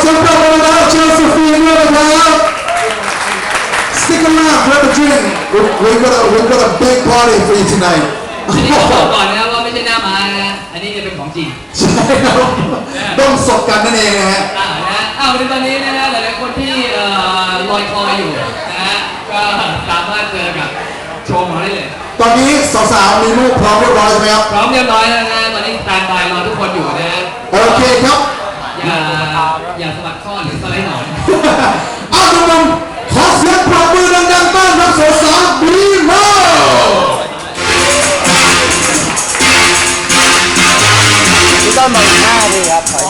เสียงปรบมือแล้วเชีร์สุฟีด้วยนะครับ Stick around, grab a drink. We've got a, we've got a big party for you tonight. อันนี้ต้องบอกก่อนนะครับว่าไม่ใช่หน้าม้านะ อันนี้จะเป็นของจริงใช่ครับต้องสดกันนั่นเองนะฮะ อ่านะอ้าวในตอนนี้นะฮะหลายๆคนที่เอ่อลอยคออยู่นะฮะก็สามารถเจอกับโชว์ของเราได้เลย ตอนนี้สาวๆมีลูกพร้อมเรียบร้อยใช่ไหมครับ พร้อมเรียบร้อยแล้วนะฮะตอนนี้สแตนบายรอทุกคนอยู่นะฮะ โอเคครับ อย่าอย่าสะบัดข้อหรือสไลด์หนอนเอาทุกคนขอเสียงปรบมือดังๆต้อนรับสาวๆบีโมพี่ต้นมองหน้าดีครับ